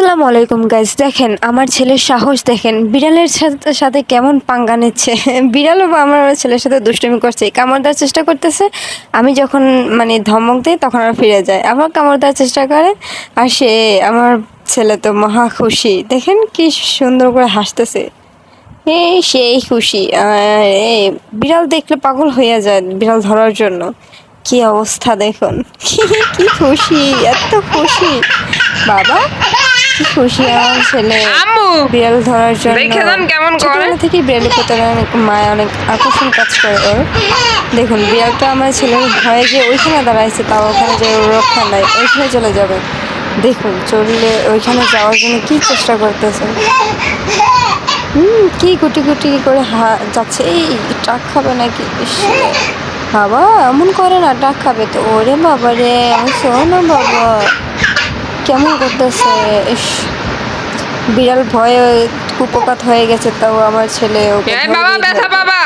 আসসালামু আলাইকুম গাইজ দেখেন, আমার ছেলের সাহস দেখেন। বিড়ালের সাথে কেমন পাঙ্গা নিচ্ছে। বিড়ালও আমার ছেলের সাথে দুষ্টুমি করছে। কামড় দেওয়ার চেষ্টা করতেছে। আমি যখন মানে ধমক দিই, তখন আর ফিরে যায়। আবার কামড় দেওয়ার চেষ্টা করে। আর সে আমার ছেলে তো মহা খুশি। দেখেন কি সুন্দর করে হাসতেছে। এই সেই খুশি। এই বিড়াল দেখলে পাগল হয়ে যায় বিড়াল ধরার জন্য। কি অবস্থা দেখুন। কি খুশি, এত খুশি। বাবা কি খুশি আমার ছেলে আম্মু বিড়াল ধরার জন্য দেখে যান কেমন করে। থেকে বিড়ালের প্রতি অনেক মায়া অনেক আকর্ষণ কাজ করে ওর। দেখুন বিড়ালটা আমার ছেলের ভয়ে যে ওইখানে দাঁড়াইছে তাও ওখানে যে রক্ষা নাই ওইখানে চলে যাবে। দেখুন চললে ওইখানে যাওয়ার জন্য কি চেষ্টা করতেছে। হুম কি গুটি গুটি করে হা যাচ্ছে। এই ট্রাক খাবে নাকি? বাবা এমন করে না ট্রাক খাবে তো। ওরে বাবা রে আমি শোনো বাবা। কেমন করতেছে? ইস বিড়াল ভয়ে কুপকাত হয়ে গেছে তাও আমার ছেলে ও বাবা ব্যথা বাবা.